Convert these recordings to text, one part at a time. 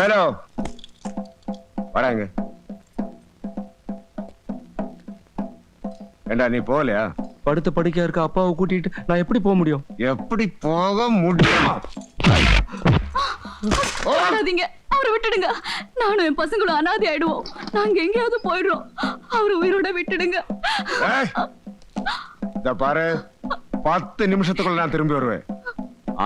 வேலோ வாடாங்க ஏண்டா நீ போகலையா? படுத்த படுக்கையா இருக்க அப்பாவை கூட்டிட்டு நான் எப்படி போக முடியும்? எப்படி போக முடியும்? ஓடாதீங்க அவரை விட்டுடுங்க. நானும் என் பசங்களும் அனாதை ஆயிடுவோம். நாங்க எங்கேயாவது போயிடுறோம். அவரை உயிரோட விட்டுடுங்க. பாரு. பத்து நிமிஷத்துக்குள்ள நான் திரும்பி வருவேன்.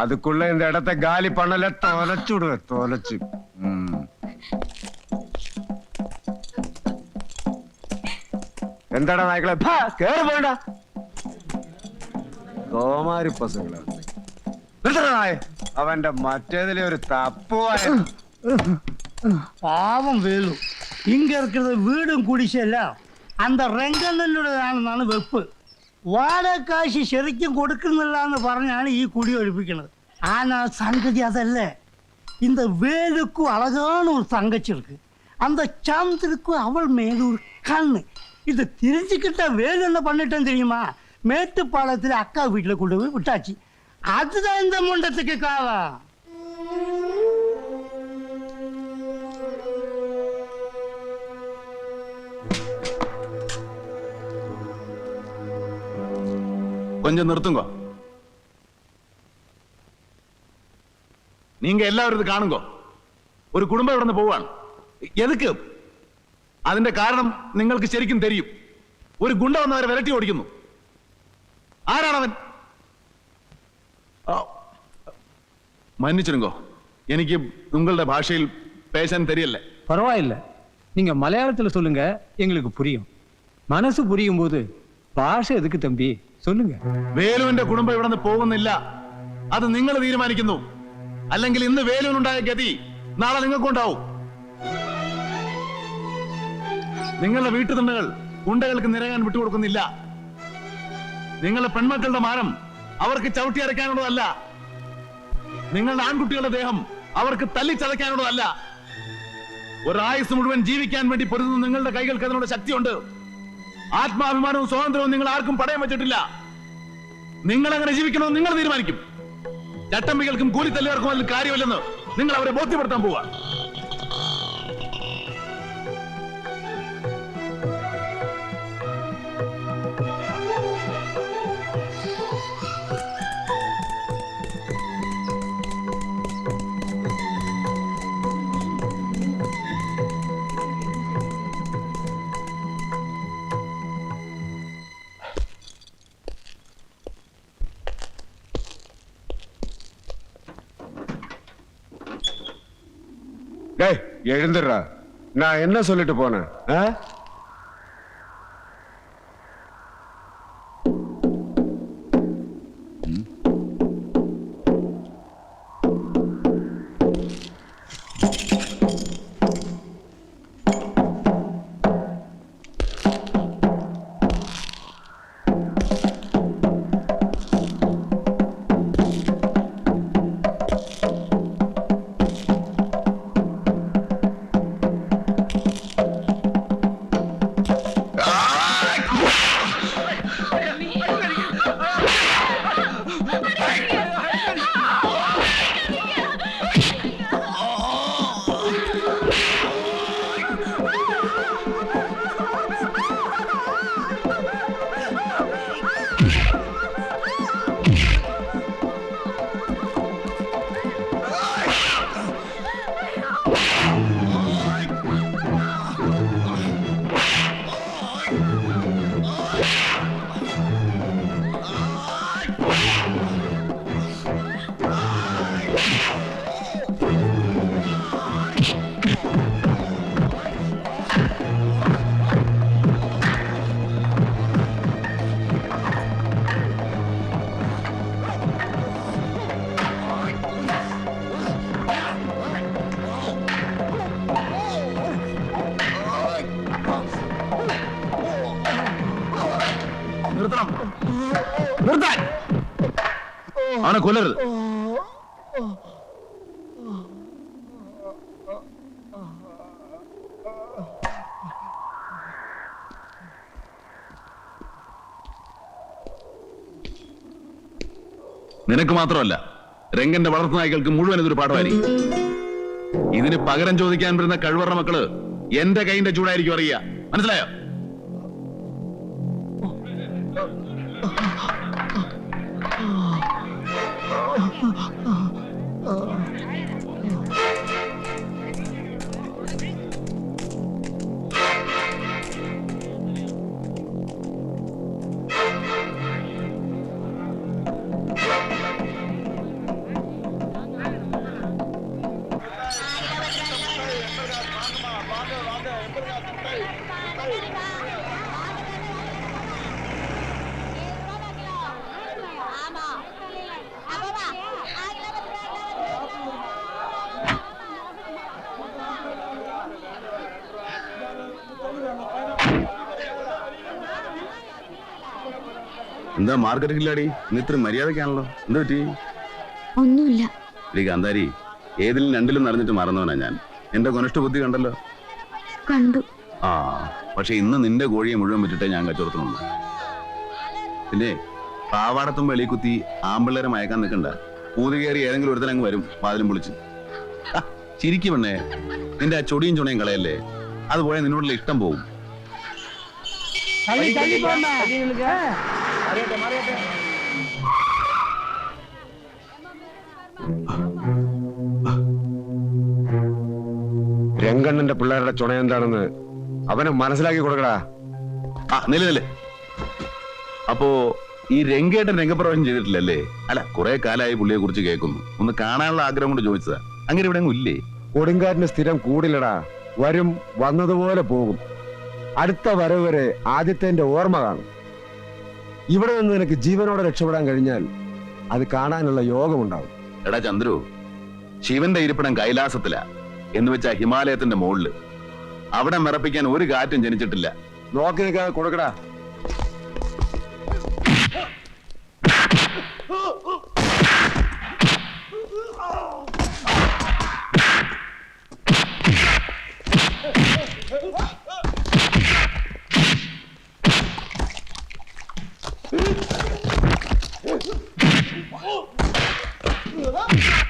அதுக்குள்ள இந்த இடத்த காலி பண்ணல தொலைச்சு விடுவேன் தொலைச்சு. എന്താടാ നായ്ക്കളെ ഭാ, കേറി പോയടാ കോമാരി പസങ്ങളെ നിർത്തടാ നായ അവന്റെ മറ്റേതിലെ ഒരു തപ്പുവായ பாவம் வேலு இங்க இருக்கிறது வீடும் குடிசெல்லாம் அந்த രംഗണ്ണനുടേതാണെന്നാണ് വെപ്പ് വാടക കാശ് ശരിക്കും കൊടുക്കുന്നില്ല എന്ന് പറഞ്ഞാണ് ഈ കുടി ഒഴിപ്പിക്കുന്നത് ആനാ സംഗതി അതല്ല இந்த வேலுக்கும் அழகான ஒரு தங்கச்சி இருக்கு. அந்த சந்திரக்கும் அவள் மேல ஒரு கண்ணு. இது தெரிஞ்சுக்கிட்ட வேலு என்ன பண்ணிட்டேன் தெரியுமா? மேட்டுப்பாளையத்தில் அக்கா வீட்டில் கொண்டு போய் விட்டாச்சு. அதுதான் இந்த முண்டத்துக்கு காலம் கொஞ்சம் நிறுத்துங்க. നിങ്ങൾ എല്ലാവരും ഇത് காணுங்கோ ഒരു കുടുംബം ഇവിടെ നിന്ന് പോവാണ്. എതുക്ക്? അതിന്റെ കാരണം നിങ്ങൾക്ക് ശരിക്കും തെരിയും. ഒരു ഗുണ്ട വന്നവരെ വിരട്ടി ഓടിക്കുന്നു. ആരാണവൻ? മന്നിച്ചിരുങ്കോ? എനിക്ക് നിങ്ങളുടെ ഭാഷയിൽ പേശാൻ തരിയല്ലേ. പരവായില്ല. நீங்க മലയാളത്തിൽ சொல்லுங்க எங்களுக்கு புரியும் മനസ്സ് புரியும் போது ഭാഷ எதுக்கு തമ്പി? சொல்லுங்க വേലുവിന്റെ കുടുംബം ഇവിടെ നിന്ന് പോകുന്നില്ല. അത് നിങ്ങൾ തീരുമാനിക്കുന്നു. അല്ലെങ്കിൽ ഇന്ന് വേലൂനുണ്ടായ ഗതി നാളെ നിങ്ങൾക്കുണ്ടാവും. നിങ്ങളുടെ വീട്ടുതണ്ടകൾ ഗുണ്ടകൾക്ക് നിരകാൻ വിട്ടുകൊടുക്കുന്നില്ല. നിങ്ങളുടെ പെൺമക്കളുടെ മാനം അവർക്ക് ചവിട്ടി അരയ്ക്കാനുള്ളതല്ല. നിങ്ങളുടെ ആൺകുട്ടികളുടെ ദേഹം അവർക്ക് തല്ലിച്ചതയ്ക്കാനുള്ളതല്ല ഒരായുസ് മുഴുവൻ ജീവിക്കാൻ വേണ്ടി പൊരുതുന്ന നിങ്ങളുടെ കൈകൾക്ക് അതിനുള്ള ശക്തിയുണ്ട്. ആത്മാഭിമാനവും സ്വാതന്ത്ര്യവും നിങ്ങൾ ആർക്കും പടയം വെച്ചിട്ടില്ല. നിങ്ങൾ അങ്ങനെ ജീവിക്കണമെന്ന് നിങ്ങൾ തീരുമാനിക്കും. ചട്ടമ്പികൾക്കും കൂലിത്തല്ലുകാർക്കും അതിൽ കാര്യമില്ലെന്ന് നിങ്ങൾ അവരെ ബോധ്യപ്പെടുത്താൻ പോവുക எழுந்துடுறா. நான் என்ன சொல்லிட்டு போனேன்? Oh, my God. അവനെ കൊല്ലരുത്. നിനക്ക് മാത്രമല്ല രംഗന്റെ വളർത്തു നായ്ക്കൾക്ക് മുഴുവൻ ഇതൊരു പാഠമായിരിക്കും. ഇതിന് പകരം ചോദിക്കാൻ വരുന്ന കഴിവറ മക്കൾ എന്റെ കൈന്റെ ചൂടായിരിക്കും അറിയുക. മനസ്സിലായോ? എന്താ മാർക്കറ്റില്ലാടി ഇന്ന് ഇത്ര മര്യാദക്കാണല്ലോ എന്താ പറ്റി? ഒന്നുമില്ല. എടി കാന്താരി ഏതിലും രണ്ടിലും നടന്നിട്ട് മറന്നവനാ ഞാൻ. എന്റെ കൊനിഷ്ഠ ബുദ്ധി കണ്ടല്ലോ? കണ്ടു. ആ പക്ഷെ ഇന്ന് നിന്റെ കോഴിയെ മുഴുവൻ വിട്ടിട്ടേ ഞാൻ കച്ചവടത്തിനുണ്ട് പിന്നെ പാവാടത്തും വെളി കുത്തി ആമ്പിള്ളേരെ മയക്കാൻ നിൽക്കണ്ട പൂതി കയറി ഏതെങ്കിലും ഒരുത്തൻ അങ്ങ് വരും വാതിലും പൊളിച്ച്. ചിരിക്കും പെണ്ണേ. നിന്റെ ആ ചൊടിയും ചുണയും കളയല്ലേ? അതുപോലെ നിന്നോടുള്ള ഇഷ്ടം പോകും മാറിയട്ടെ മാറിയട്ടെ രംഗണ്ണന്റെ പിള്ളേരുടെ ചുണ എന്താണെന്ന് അവനെ മനസ്സിലാക്കി കൊടുക്കടാ. ആ നില നില അപ്പോ ഈ രംഗേട്ടൻ രംഗപ്രവേശം ചെയ്തിട്ടില്ലല്ലേ? അല്ല കുറെ കാലമായി പുള്ളിയെ കുറിച്ച് കേൾക്കുന്നു. ഒന്ന് കാണാനുള്ള ആഗ്രഹം കൊണ്ട് ചോദിച്ചതാ. അങ്ങനെ ഇവിടെ ഇല്ലേ? കൊടുങ്കാറ്റിന് സ്ഥിരം കൂടില്ലടാ. വരും വന്നതുപോലെ പോകും. അടുത്ത വരവ് വരെ ആദ്യത്തെ ഓർമ്മ കാണും. ഇവിടെ നിന്ന് നിനക്ക് ജീവനോടെ രക്ഷപ്പെടാൻ കഴിഞ്ഞാൽ അത് കാണാനുള്ള യോഗമുണ്ടാവും. എടാ ചന്ദ്രു ശിവന്റെ ഇരിപ്പിടം കൈലാസത്തിലാ. എന്ന് വെച്ചാ ഹിമാലയത്തിന്റെ മുകളിൽ അവിടെ മറപ്പിക്കാൻ ഒരു കാറ്റും ജനിച്ചിട്ടില്ല. നോക്കി നിൽക്കാതെ കൊടുക്കടാ. Yeah.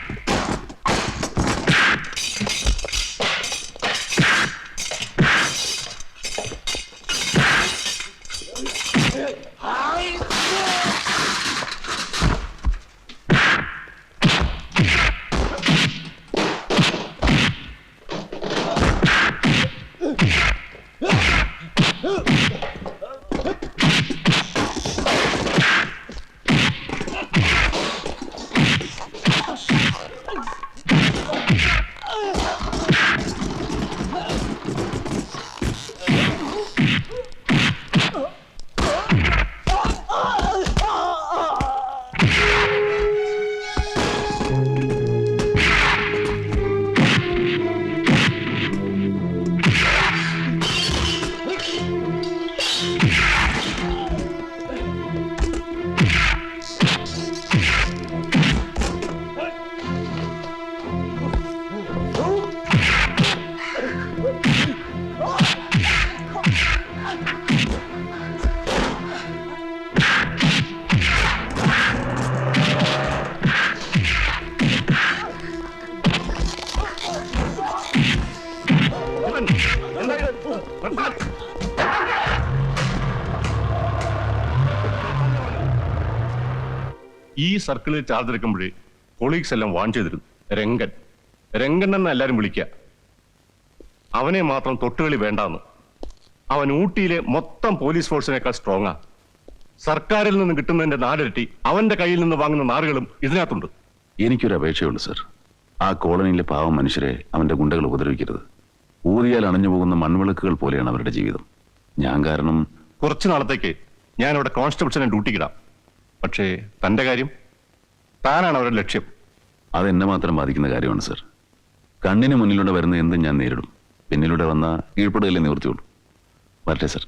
ഈ സർക്കിളിൽ ചാർജ് എടുക്കുമ്പോഴേ കൊളീഗ്സ് എല്ലാം വാൺ ചെയ്തിരുന്നു. രംഗൻ. രംഗൻ എന്ന് എല്ലാരും വിളിക്കുക അവനെ മാത്രം തൊട്ടുകളി വേണ്ടാന്ന്. അവൻ ഊട്ടിയിലെ മൊത്തം പോലീസ് ഫോഴ്സിനേക്കാൾ സ്ട്രോങ്ങാ സർക്കാരിൽ നിന്ന് കിട്ടുന്നതിന്റെ നാടിരട്ടി അവന്റെ കയ്യിൽ നിന്ന് വാങ്ങുന്ന നാറുകളും ഇതിനകത്തുണ്ട്. എനിക്കൊരു അപേക്ഷയുണ്ട് സർ ആ കോളനിയിലെ പാവം മനുഷ്യരെ അവന്റെ ഗുണ്ടകൾ ഉപദ്രവിക്കരുത്. ഊതിയാൽ അണഞ്ഞു പോകുന്ന മൺവിളക്കുകൾ പോലെയാണ് അവരുടെ ജീവിതം. ഞാൻ കാരണം കുറച്ചു നാളത്തേക്ക് ഞാൻ അവിടെ കോൺസ്റ്റബിൾസിനെ ഡ്യൂട്ടിക്കിടാം പക്ഷേ തന്റെ കാര്യം താനാണ് അവരുടെ ലക്ഷ്യം. അത് എന്നെ മാത്രം ബാധിക്കുന്ന കാര്യമാണ് സർ. കണ്ണിന് മുന്നിലൂടെ വരുന്ന എന്തും ഞാൻ നേരിടും. പിന്നിലൂടെ വന്ന കീഴ്പ്പെടുകയല്ലേ നിവൃത്തിയുള്ളൂ വരട്ടെ സർ.